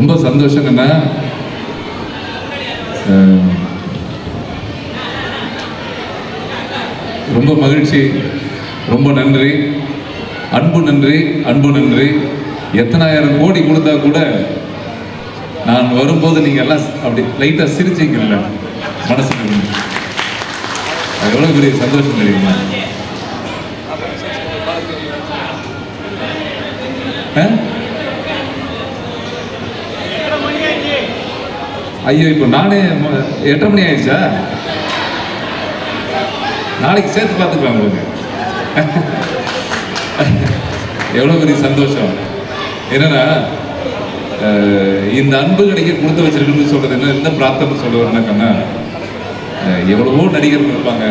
ரொம்ப சந்தோஷங்கண்ணா. என்ன ரொம்ப மகிழ்ச்சி ரொம்ப நன்றி அன்பு நன்றி அன்பு நன்றி. எத்தனாயிரம் கோடி கொடுத்தா கூட நான் வரும்போது நீங்க எல்லாம் அப்படி லைட்டா சிரிச்சிங்கல்ல மனசு அது எவ்வளவு பெரிய சந்தோஷம் தெரியுமா? ஆ? ஐயோ இப்போ நானே ம- எட்டரை மணி ஆயிடுச்சா? நாளைக்கு சேர்த்து பார்த்துக்கலாம் உங்களுக்கு. எவ்வளோ பெரிய சந்தோஷம். என்னன்னா இந்த அன்பு கிடைக்க கொடுத்து வச்சிருக்குன்னு சொல்றது என்ன? என்ன பிரார்த்தனை சொல்ல வரேன்னாக்கன்னா எவ்வளவோ நடிகர்கள் இருப்பாங்க.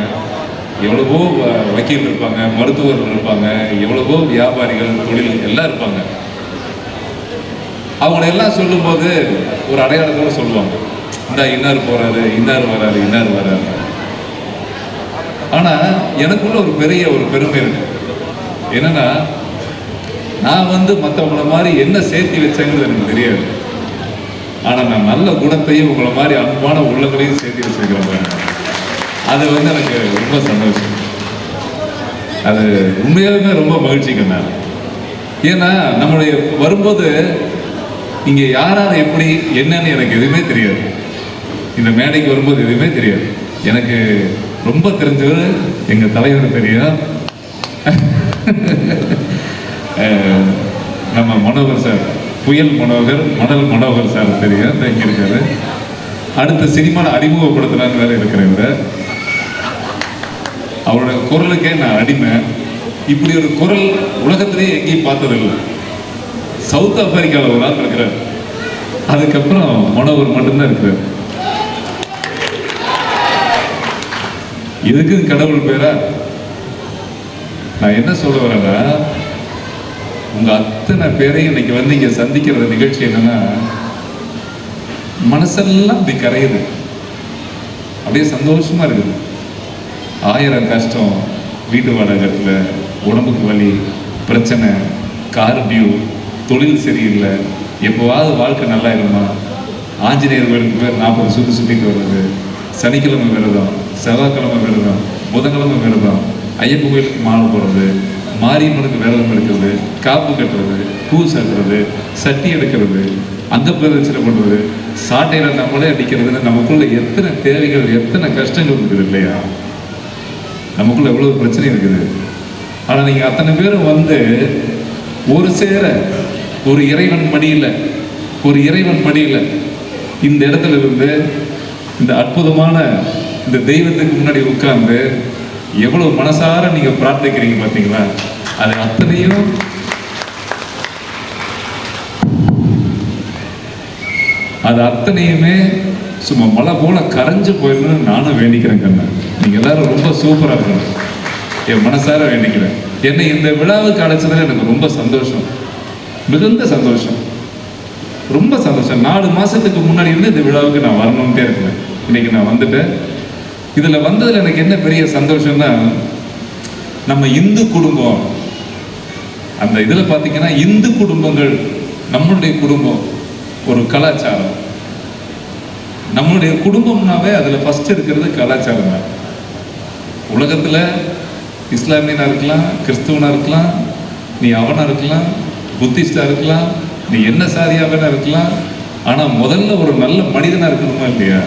எவ்வளவோ வ- வக்கீல் இருப்பாங்க மருத்துவர்கள் இருப்பாங்க. எவ்வளவோ வியாபாரிகள் தொழில் எல்லாம் இருப்பாங்க. அவங்கள எல்லாம் சொல்லும்போது ஒரு அடையாளத்தோட சொல்லுவாங்க. பார்த்தா இன்னார் போறாரு இன்னார் வராரு இன்னார் வராரு. ஆனா எனக்குள்ள ஒரு பெரிய ஒரு பெருமை இருக்கு. என்னன்னா நான் வந்து மற்றவங்கள மாதிரி என்ன சேர்த்து வச்சேங்கிறது எனக்கு தெரியாது. ஆனா நான் நல்ல குணத்தையும் உங்களை மாதிரி அன்பான உள்ளங்களையும் சேர்த்து வச்சிருக்கிறேன் அது வந்து எனக்கு ரொம்ப சந்தோஷம். அது உண்மையாலுமே ரொம்ப மகிழ்ச்சிங்க நான். ஏன்னா நம்மளுடைய வரும்போது இங்க யார் யார் எப்படி என்னன்னு எனக்கு எதுவுமே தெரியாது. இந்த மேடைக்கு வரும்போது எதுவுமே தெரியாது. எனக்கு ரொம்ப தெரிஞ்சவர் எங்கள் தலைவர் தெரியும் நம்ம மனோகர் சார் புயல் மனோகர் மணல் மனோகர் சார் தெரியும் இந்த இருக்காரு. அடுத்த சினிமாவில் அறிமுகப்படுத்தலான்னு வேற இருக்கிறவர் அவரோட குரலுக்கே நான் அடிமை. இப்படி ஒரு குரல் உலகத்திலேயே எங்கேயும் பார்த்ததில்லை. சவுத் ஆப்பிரிக்காவில் ஒரு ஆள் இருக்கிறார். அதுக்கப்புறம் மனோகர் மட்டும்தான் இருக்கிறார். இதுக்கும் கடவுள் பேரா? நான் என்ன சொல்ல வரேன்னா உங்க அத்தனை பேரையும் இன்னைக்கு வந்து இங்க சந்திக்கிற நிகழ்ச்சி என்னன்னா மனசெல்லாம் அப்படி கரையுது. அப்படியே சந்தோஷமா இருக்குது. ஆயிரம் கஷ்டம் வீட்டு வாடகத்தில் உடம்புக்கு வலி பிரச்சனை கார் டியூ தொழில் சரியில்லை எப்போவாவது வாழ்க்கை நல்லா இருக்குமா? ஆஞ்சநேயர் கோயிலுக்கு பேர் நாற்பது சுற்றி சுற்றிட்டு வர்றது சனிக்கிழமை விரதம். செவ்வாய்க்கிழமை விரதம் புதன்கிழமை விரதம் ஐயப்ப கோயிலுக்கு மாலை போடுறது மாரியம்மனுக்கு விரதம் எடுக்கிறது காப்பு கட்டுறது பூ சாட்டுறது சட்டி எடுக்கிறது அங்க பிரதட்சணை பண்ணுறது சாட்டையில் நம்மளே அடிக்கிறதுன்னு நமக்குள்ள எத்தனை தேவைகள் எத்தனை கஷ்டங்கள் இருக்குது இல்லையா? நமக்குள்ள எவ்வளவு பிரச்சனை இருக்குது? ஆனால் நீங்கள் அத்தனை பேரும் வந்து ஒரு சேர ஒரு இறைவன் மடியில் ஒரு இறைவன் மடியில் இந்த இடத்துல இருந்து இந்த அற்புதமான இந்த தெய்வத்துக்கு முன்னாடி உட்கார்ந்து எவ்வளவு மனசார நீங்க பிரார்த்திக்கிறீங்க பாத்தீங்களா? அது அத்தனையும் அது அத்தனையுமே சும்மா மழை போல கரைஞ்சு போயிடணும்னு நானும் வேண்டிக்கிறேன் கண்ணா. நீங்க எல்லாரும் ரொம்ப சூப்பரா இருக்கணும். என் மனசார வேண்டிக்கிறேன். என்னை இந்த விழாவுக்கு அழைச்சதுல எனக்கு ரொம்ப சந்தோஷம். மிகுந்த சந்தோஷம். ரொம்ப சந்தோஷம். நாலு மாசத்துக்கு முன்னாடி இருந்து இந்த விழாவுக்கு நான் வரணும்ட்டே இருக்கேன். இன்னைக்கு நான் வந்துட்டேன். இதில் வந்ததில் எனக்கு என்ன பெரிய சந்தோஷம்னா நம்ம இந்து குடும்பம். அந்த இதில் பார்த்தீங்கன்னா இந்து குடும்பங்கள் நம்மளுடைய குடும்பம் ஒரு கலாச்சாரம். நம்மளுடைய குடும்பம்னாவே அதில் ஃபஸ்ட் இருக்கிறது கலாச்சாரம் தான் உலகத்தில் இஸ்லாமியனாக இருக்கலாம் கிறிஸ்துவனாக இருக்கலாம் நீ அவனாக இருக்கலாம் புத்திஸ்டாக இருக்கலாம் நீ என்ன சாதியாக வேணா இருக்கலாம் ஆனால் முதல்ல ஒரு நல்ல மனிதனாக இருக்கணுமா இல்லையா?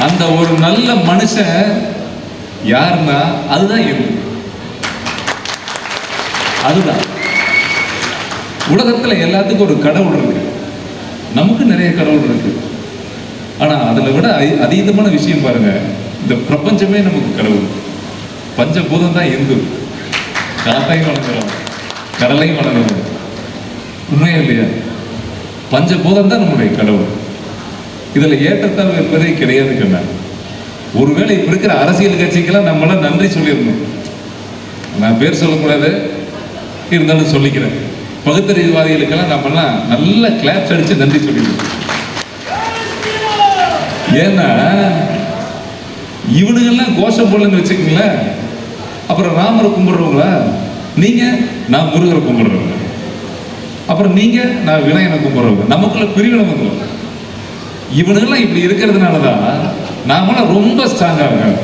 அந்த ஒரு நல்ல மனுஷன் யாருன்னா அதுதான் இந்து அதுதான். உலகத்துல எல்லாத்துக்கும் ஒரு கடவுள் இருக்கு. நமக்கு நிறைய கடவுள் இருக்கு. ஆனா அதுல விட அதி- அதீதமான விஷயம் பாருங்க. இந்த பிரபஞ்சமே நமக்கு கடவுள். பஞ்சபூதம் தான் இந்து. காத்தையும் வணங்குறோம் கடலையும் வணங்குறோம் உண்மையா இல்லையா? பஞ்சபூதம் தான் நம்முடைய கடவுள். இதில் ஏற்றத்தாழ்வு என்பதே கிடையாது கண்ணா. ஒருவேளை இப்போ இருக்கிற அரசியல் கட்சிக்கெல்லாம் நம்மளாம் நன்றி சொல்லியிருந்தோம் நான் பேர் சொல்லக்கூடாது இருந்தாலும் சொல்லிக்கிறேன். பகுத்தறிவுவாதிகளுக்கெல்லாம் நம்மெல்லாம் நல்ல கிளாப்ஸ் அடித்து நன்றி சொல்லியிருந்தோம் ஏன்னா இவனுங்கெல்லாம் கோஷம் போடலன்னு வச்சுக்கங்களேன். அப்புறம் ராமரை கும்பிடுறவங்களா? நீங்க நான் முருகரை கும்பிடுறவங்க அப்புறம் நீங்க நான் வினயனை கும்பிடுறவங்க. நமக்குள்ள பிரிவினை வந்துடும். இவனுங்கெல்லாம் இப்படி இருக்கிறதுனால தான் நாமெல்லாம் ரொம்ப ஸ்ட்ராங்காக இருக்காங்க.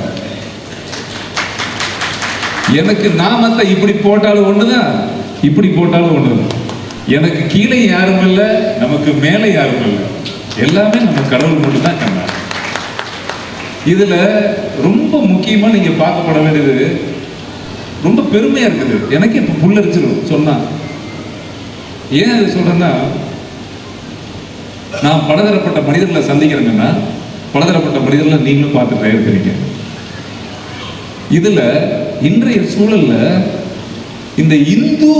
எனக்கு நாமத்தை இப்படி போட்டாலும் ஒண்ணுதான் இப்படி போட்டாலும் ஒண்ணுதான். எனக்கு கீழே யாரும் இல்லை நமக்கு மேலே யாரும் இல்லை. எல்லாமே நம்ம கடவுள் மட்டும்தான் கண்ணா. இதுல ரொம்ப முக்கியமா நீங்க பார்க்கப்பட வேண்டியது ரொம்ப பெருமையா இருக்குது. எனக்கு இப்போ புல்லரிச்சிடும் சொன்னா. ஏன் அது சொல்றேன்னா நான் பலதரப்பட்ட மனிதர்களை சந்திக்கிறேங்கன்னா பலதரப்பட்ட மனிதர்களை நீங்களும் பார்த்துட்டே இருக்கிறீங்க இதுல இன்றைய சூழல்ல இந்த இந்து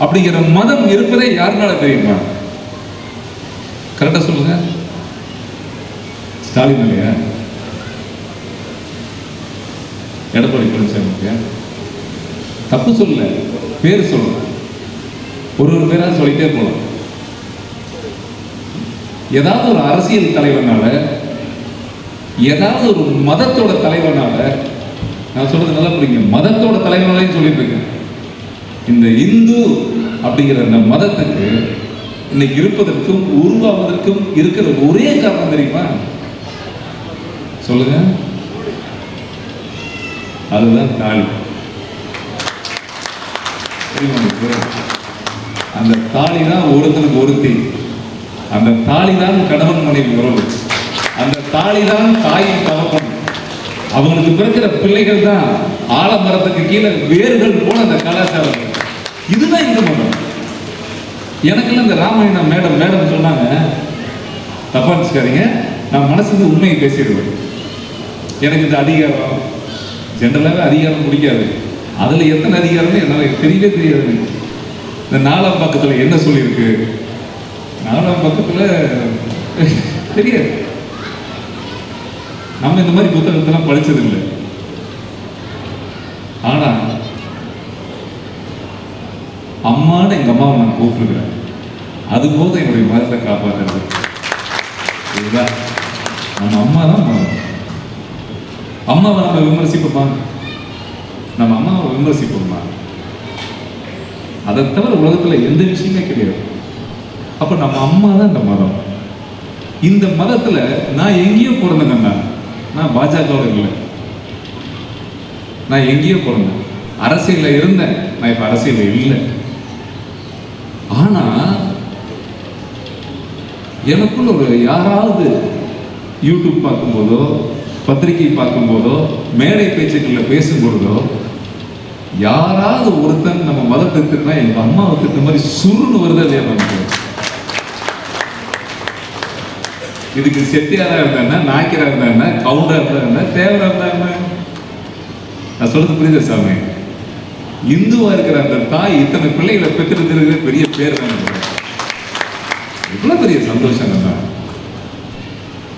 அப்படிங்கிற மதம் இருப்பதே யாருனால தெரியுமா? கரெக்டா சொல்லுங்க. ஸ்டாலின் இல்லையா? எடப்பாடி பழனிசாமி தப்பு சொல்லல பேர் சொல்லலாம் ஒரு ஒரு பேரா சொல்லிட்டே போலாம். ஏதாவது ஒரு அரசியல் தலைவனால ஏதாவது ஒரு மதத்தோட தலைவனால நான் சொல்றது நல்லா புரியுங்க மதத்தோட தலைவனாலையும் சொல்லியிருக்கேன் இந்த இந்து அப்படிங்கிற அந்த மதத்துக்கு இன்னைக்கு இருப்பதற்கும் உருவாவதற்கும் இருக்கிற ஒரே காரணம் தெரியுமா? சொல்லுங்க. அதுதான் தாழ்வு தெரியுமா அந்த தாலி தான் ஒருத்தனுக்கு ஒருத்தி. அந்த தாலி தான் கணவன் மனைவி உறவு. அந்த தாலி தான் தாயின் தகப்பன் அவங்களுக்கு பிறக்கிற பிள்ளைகள் தான் ஆலமரத்துக்கு கீழே வேர்கள் போல அந்த கலாச்சாரம். இதுதான் இந்த மதம். எனக்கெல்லாம் இந்த ராமாயணம் மேடம் மேடம் சொன்னாங்க. தப்பா நினச்சிக்காதீங்க. நான் மனசுக்கு உண்மையை பேசிடுவேன். எனக்கு இந்த அதிகாரம் ஜென்ரலாகவே அதிகாரம் பிடிக்காது. அதில் எத்தனை அதிகாரம்னு என்னால் தெரியவே தெரியாது. இந்த நாலாம் பக்கத்தில் என்ன சொல்லியிருக்கு? நாலாம் பக்கத்தில் தெரியாது. நம்ம இந்த மாதிரி புத்தகத்தெல்லாம் படிச்சதில்லை. ஆனா அம்மான்னு எங்க அம்மாவை நான் கூப்பிட்டுருக்கிறேன். அது போதும் என்னுடைய மதத்தை காப்பாற்றுறது இதுதான். நம்ம அம்மா தான் அம்மாவை நம்ம விமர்சிப்போமா? நம்ம அம்மாவை விமர்சிப்போமா? அதை தவிர உலகத்துல எந்த விஷயமே கிடையாது. அப்ப நம்ம அம்மா தான் இந்த மதம். இந்த மதத்துல நான் எங்கேயோ பிறந்தேங்கண்ணா நான் பாஜகவோட இல்லை. நான் எங்கேயோ பிறந்தேன். அரசியல்ல இருந்தேன். நான் இப்ப அரசியல்ல இல்லை. ஆனா எனக்குள்ள ஒரு யாராவது யூடியூப் பார்க்கும்போதோ பத்திரிகை பார்க்கும்போதோ மேடை பேச்சுக்களில் பேசும்பொழுதோ யாராவது ஒருத்தன் நம்ம மதத்தை திட்டினா எங்க அம்மாவை திட்ட மாதிரி சுருன்னு வருது இல்லையா நமக்கு? இதுக்கு செட்டியாராக இருந்தா நாய்க்கராக நாய்க்கரா இருந்தா என்ன கவுண்டா இருந்தா என்ன இருந்தா என்ன நான் சொல்றது புரியுது சாமி? இந்துவா இருக்கிற அந்த தாய் இத்தனை பிள்ளைகளை பெற்றெடுக்கிறது பெரிய பேர் தான் பெரிய சந்தோஷம் தான்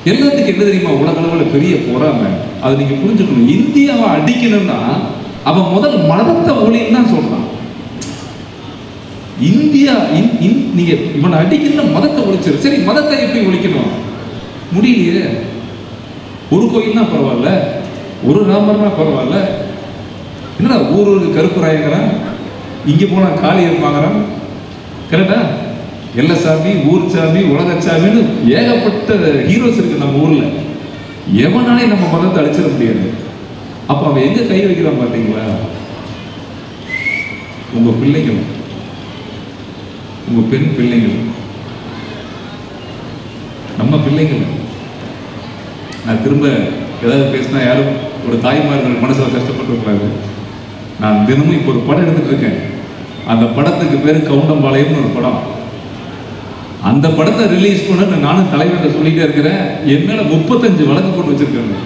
எல்லாத்துக்கும் என்ன தெரியுமா? உலக அளவில் பெரிய பொறாமை. அதை நீங்க புரிஞ்சுக்கணும். இந்தியாவை அடிக்கணும்னா அவன் முதல் மதத்தை ஒளின்னு தான் சொல்றான். இந்தியா இன் இந்- நீங்க இவனை அடிக்கணும்னா மதத்தை ஒழிச்சிரு. சரி மதத்தை எப்படி ஒழிக்கணும்? முடியலையே. ஒரு கோயில்னா பரவாயில்ல ஒரு ராமர்னா பரவாயில்ல. என்னடா ஊர் ஊருக்கு ராயங்கிறான்? இங்கே போனால் காளியர் வாங்குறான் கரெக்டா எல்லசாமி ஊர் சாமி உலக சாமின்னு ஏகப்பட்ட ஹீரோஸ் இருக்கு நம்ம ஊரில். எவனாலே நம்ம மதத்தை அழிச்சிட முடியாது. அப்போ அவன் எங்கே கை வைக்கிறான் பார்த்தீங்களா உங்கள் பிள்ளைகள். உங்கள் பெண் பிள்ளைகள். நம்ம பிள்ளைகள். நான் திரும்ப ஏதாவது பேசினா யாரும் ஒரு தாய்மார்கள் மனசில் கஷ்டப்பட்டு நான் தினமும் இப்போ ஒரு படம் எடுத்துகிட்டு இருக்கேன். அந்த படத்துக்கு பேர் கவுண்டம்பாளையம்னு ஒரு படம். அந்த படத்தை ரிலீஸ் பண்ண நானும் தலைவர்கிட்ட சொல்லிட்டே இருக்கிறேன். என் முப்பத்தஞ்சு வழக்கு போட்டு வச்சிருக்காங்க.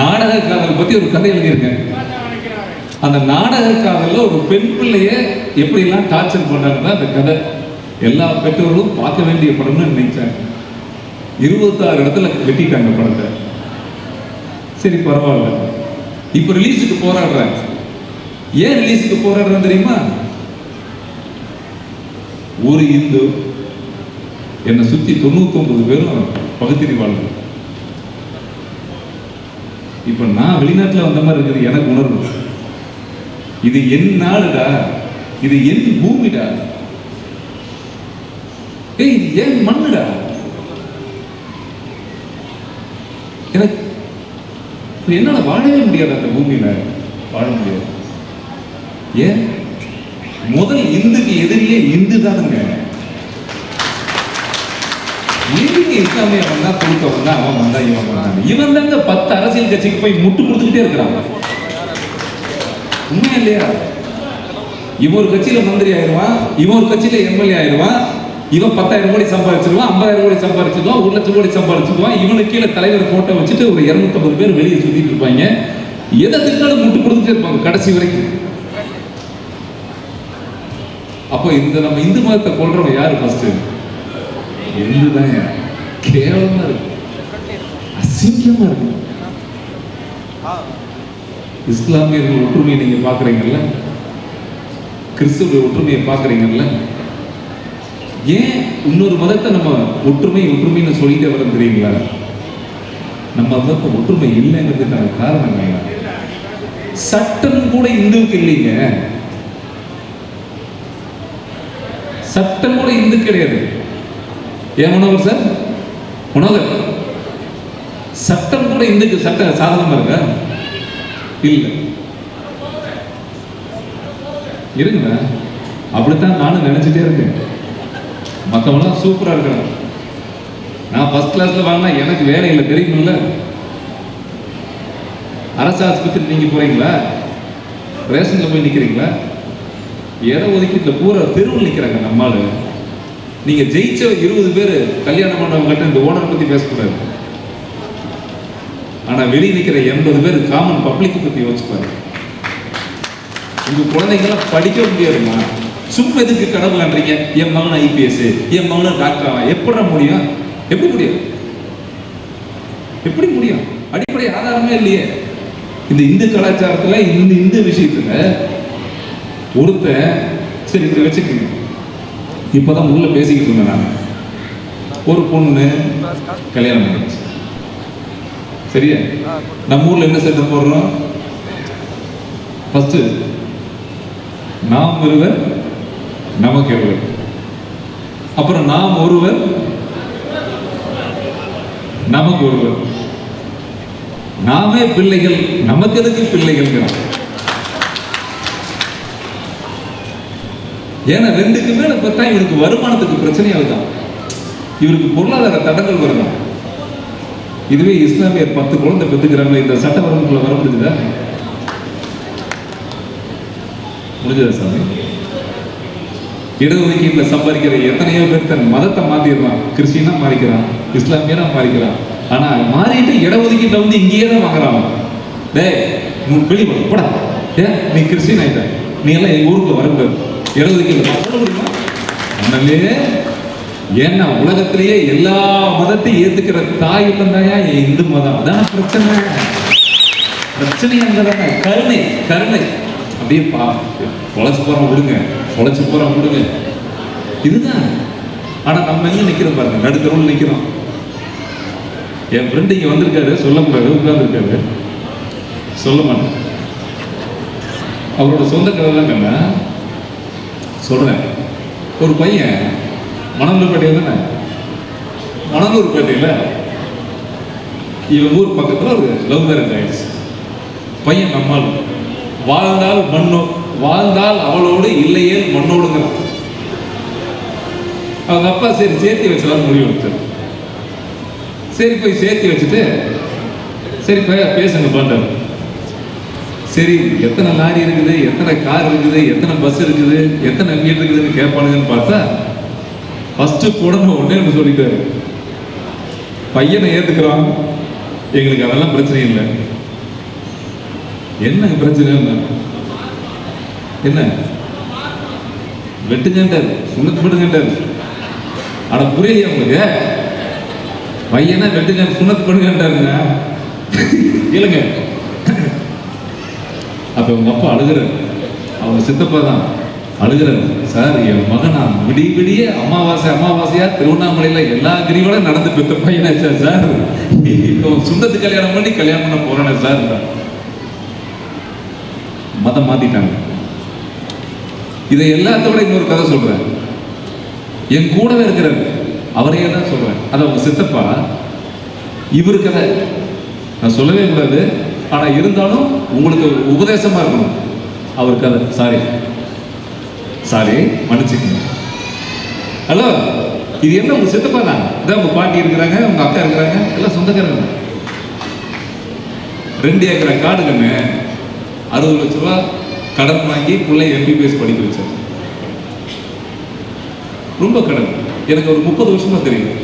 நாடக காதல் பத்தி ஒரு கதை எழுதியிருக்கேன். அந்த நாடக காதல்ல ஒரு பெண் பிள்ளைய எப்படிலாம் டார்ச்சர் பண்ணாங்கன்னா அந்த கதை. எல்லா பெற்றோர்களும் பார்க்க வேண்டிய படம்னு நினைச்சாங்க. இருபத்தாறு இடத்துல வெட்டிட்டாங்க படத்தை. சரி பரவாயில்ல. இப்போ ரிலீஸுக்கு போராடுறாங்க. ஏன் ரிலீஸுக்கு போராடுறேன் தெரியுமா? ஒரு இந்து என்னை சுத்தி தொண்ணூத்தி ஒன்பது பேரும் பகுத்தறிவாளர்கள். இப்ப நான் வெளிநாட்டுல வந்த மாதிரி இருக்குது எனக்கு உணர்வு. இது என் நாடுடா இது என் பூமிடா. ஏய் இது ஏன் மண்ணுடா? எனக்கு என்னால வாழவே முடியாது அந்த பூமியில? வாழ முடியாது. ஏன்? முதல் இந்துக்கு எதிரியே இந்து தானுங்க. இந்துக்கு இஸ்லாமிய வந்தா கொடுத்தவன் தான் அவன் வந்தா இவன் வந்தான். இவன் தாங்க பத்து அரசியல் கட்சிக்கு போய் முட்டு கொடுத்துக்கிட்டே இருக்கிறான். உண்மையா இல்லையா? இவன் ஒரு கட்சியில மந்திரி ஆயிடுவான் இவன் ஒரு கட்சியில எம்எல்ஏ ஆயிடுவான் இவன் பத்தாயிரம் கோடி சம்பாதிச்சிருவான் ஐம்பதாயிரம் கோடி சம்பாதிச்சிருவான் ஒரு லட்சம் கோடி சம்பாதிச்சிருவான் இவனுக்கு கீழே தலைவர் போட்டோ வச்சுட்டு ஒரு இரநூத்தம்பது பேர் வெளியே சுத்திட்டு இருப்பாங்க. எதை திட்டாலும் முட்டு கொடுத்துட்டே இருப்பாங்க கடைசி வரைக்கும். அப்போ இந்த நம்ம இந்து மதத்தை கொள்றவங்க யாரு ஃபர்ஸ்ட் இந்துதான் கேவலமா இருக்கு. அசிங்கமா இருக்கு. இஸ்லாமியர்கள் ஒற்றுமையை நீங்க பாக்குறீங்கல்ல கிறிஸ்துவ ஒற்றுமையை பாக்குறீங்கல்ல ஏன் இன்னொரு மதத்தை நம்ம ஒற்றுமை ஒற்றுமைன்னு சொல்லிட்டே வரோம் தெரியுங்களா நம்ம மதத்தை ஒற்றுமை இல்லைங்கிறதுக்கான காரணம் என்ன? சட்டம் கூட இந்துவுக்கு இல்லைங்க. சட்டம் கூட இந்து கிடையாது. ஏன் உணவர் சார்? உணவர் சட்டம் கூட இந்துக்கு சட்ட சாதனமா இருக்கா? இல்ல. இருங்க. அப்படித்தான் நானும் நினைச்சிட்டே இருக்கேன். மற்றவங்களாம் சூப்பராக இருக்கிறாங்க நான் ஃபஸ்ட் கிளாஸில் வாங்கினா எனக்கு வேலை இல்லை தெரியுமில்ல? அரசு ஆஸ்பத்திரி நீங்கள் போகிறீங்களா ரேஷனில் போய் நிற்கிறீங்களா இட ஒதுக்கீட்டில் பூரா தெருவில் நிற்கிறாங்க நம்மால் நீங்கள் ஜெயிச்ச இருபது பேர் கல்யாணம் பண்ணவங்ககிட்ட இந்த ஓனர் பற்றி பேசக்கூடாது. ஆனால் வெளியே நிற்கிற எண்பது பேர் காமன் பப்ளிக் பற்றி யோசிப்பாரு. உங்கள் குழந்தைங்களாம் படிக்க முடியாதுமா சும்மா எதுக்கு கடவுள் ஆன்றீங்க என் மகன் ஐபிஎஸ் என் மகன் டாக்டர் ஆவான் எப்படி முடியும்? எப்படி முடியும்? எப்படி முடியும்? அடிப்படை ஆதாரமே இல்லையே. இந்த இந்து கலாச்சாரத்துல இந்த இந்து விஷயத்துல ஒருத்தன் சரி இதை வச்சுக்கோங்க. இப்பதான் உள்ள பேசிக்கிட்டு இருந்தேன் நான். ஒரு பொண்ணு கல்யாணம் பண்ணிச்சு சரியா? நம்ம ஊர்ல என்ன சட்டம் போடுறோம்? ஃபர்ஸ்ட் நாம் ஒருவர் நமக்கு இருவர் அப்புறம் நாம் ஒருவர் நமக்கு ஒருவர். நாமே பிள்ளைகள் நமக்கு எதுக்கு பிள்ளைகள் ஏன்னா ரெண்டுக்கு மேல பார்த்தா இவருக்கு வருமானத்துக்கு பிரச்சனையாகுதான் இவருக்கு பொருளாதார தடங்கள் வருதான். இதுவே இஸ்லாமியர் பத்து குழந்தை பெற்றுக்கிறாங்க இந்த சட்ட வரம்புக்குள்ள வர முடிஞ்சுதா? முடிஞ்சதா சாமி? இடஒதுக்கீட்டில் சம்பாதிக்கிற எத்தனையோ பேர் தன் மதத்தை மாற்றிடுறான் கிறிஸ்டினா மாறிக்கிறான். இஸ்லாமியனா மாறிக்கிறான். ஆனா மாறிட்டு இடஒதுக்கீட்டில் வந்து இங்கேயே தான் வாங்குறான் டே டேய் நீ வெளியே போட போடா. ஏன் நீ கிறிஸ்டின் ஆகிட்ட நீ எல்லாம் எங்கள் ஊருக்கு வரக்கூடாது இடஒதுக்கீட்டில் சொல்ல முடியுமா? ஏன்னா உலகத்திலேயே எல்லா மதத்தையும் ஏத்துக்கிற தாய் இல்லைந்தாயா என் இந்து மதம். அதான் பிரச்சனை. பிரச்சனை அங்கதானே. கருணை கருணை. அப்படியே பா பொழைச்சு போறோம் விடுங்க. உழைச்சி போறோம் கொடுங்க இதுதான் ஆனா நம்ம எங்க நிக்கிறோம் பாருங்க. நடுத்தருவில் நிக்கிறோம். என் ஃப்ரெண்டு இங்க வந்திருக்காரு. சொல்ல முடியாது. உட்கார்ந்துருக்காரு. சொல்ல மாட்டேன். அவரோட சொந்த கதை தான் என்ன சொல்றேன். ஒரு பையன் மணந்தூர்பேட்டையில் தானே? மணந்தூர்பேட்டையில். இவன் ஊர் பக்கத்தில் ஒரு லவ் மேரேஜ் ஆயிடுச்சு. பையன் நம்மால் வாழ்ந்தால் மண்ணோ வாழ்ந்தால் அவளோடு இல்லையே மண்ணோடுங்கிறான். அவங்க அப்பா சரி சேர்த்து வச்சலாம் முடிவு எடுத்தார். சரி போய் சேர்த்து வச்சுட்டு சரி பேசுங்க பாண்டார். சரி எத்தனை லாரி இருக்குது எத்தனை கார் இருக்குது எத்தனை பஸ் இருக்குது எத்தனை வீடு இருக்குதுன்னு கேட்பானுங்கன்னு பார்த்தா ஃபஸ்ட்டு போடணும் உடனே நம்ம சொல்லிட்டாரு. பையனை ஏத்துக்கிறான். எங்களுக்கு அதெல்லாம் பிரச்சனை இல்லை. என்ன பிரச்சனை என்ன? என்ன வெட்டுங்கன்றார் சுண்ணத்து பண்ணுங்கன்றார் ஆனா புரியலையா உங்களுக்கு? பையனா வெட்டுங்க சுண்ணத்து பண்ணுங்கன்றாருங்க இல்லைங்க அப்ப உங்க அப்பா அழுகிறார். அவங்க சித்தப்பா தான் அழுகிறார். சார் என் மகனா விடிய விடிய அமாவாசை அமாவாசையா திருவண்ணாமலையில எல்லா கிரிவலும் நடந்து பெற்ற பையனாச்சா சார்? இப்போ சுந்தத்து கல்யாணம் பண்ணி கல்யாணம் பண்ண போறானே சார். மதம் மாத்திட்டாங்க. இதை எல்லாத்தோட இன்னொரு கதை சொல்றேன். என் கூடவே இருக்கிறார் அவரையே தான் சொல்றேன். அது அவங்க சித்தப்பா. இவர் கதை நான் சொல்லவே கூடாது. ஆனா இருந்தாலும் உங்களுக்கு உபதேசமா இருக்கணும். அவர் கதை சாரி. சாரி மன்னிச்சுக்கணும் ஹலோ இது என்ன உங்க சித்தப்பா தான் இதான் உங்க பாட்டி இருக்கிறாங்க உங்க அக்கா இருக்கிறாங்க எல்லாம் சொந்தக்காரங்க. ரெண்டு ஏக்கரை காடு கண்ணு. அறுபது லட்ச ரூபா கடன் வாங்கி பிள்ளை எம்பிபிஎஸ் படிக்க வச்சார். ரொம்ப கடன். எனக்கு ஒரு முப்பது வருஷமா தெரியும்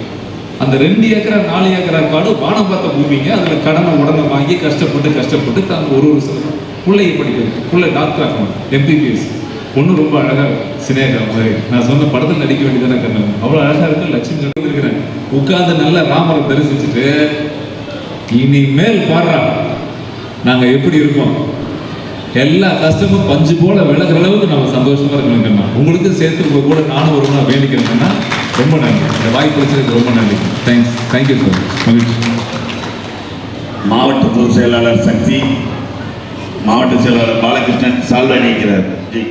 அந்த ரெண்டு ஏக்கரா நாலு ஏக்கரா காடு வானம் பார்த்த பூமிங்க அதுல கடனை உடனே வாங்கி கஷ்டப்பட்டு கஷ்டப்பட்டு தான் ஒரு வருஷம் பிள்ளையை படிக்க பிள்ளை டாக்டர் ஆகணும் எம்பிபிஎஸ் பொண்ணு ரொம்ப அழகா சினேகா மாதிரி. நான் சொன்ன படத்தில் நடிக்க வேண்டியதானே கண்ணன் அவ்வளோ அழகா இருக்கு. லட்சுமி இருக்கிறேன். உட்கார்ந்து நல்ல ராமரை தரிசிச்சுட்டு இனிமேல் பாடுறா. நாங்க எப்படி இருக்கோம்? எல்லா கஷ்டமும் பஞ்சு போல விலகுற அளவுக்கு நம்ம சந்தோஷமா இருக்கணுங்கண்ணா உங்களுக்கு சேர்த்து உங்க கூட நானும் ஒரு நாள் வேண்டிக்கிறேங்கண்ணா ரொம்ப நன்றி. இந்த வாய்ப்பு வச்சதுக்கு ரொம்ப நன்றி. தேங்க்ஸ் தேங்க்யூ சார் மகிழ்ச்சி. மாவட்ட பொதுச் செயலாளர் சக்தி மாவட்ட செயலாளர் பாலகிருஷ்ணன் சால்வை நினைக்கிறார் ஜி.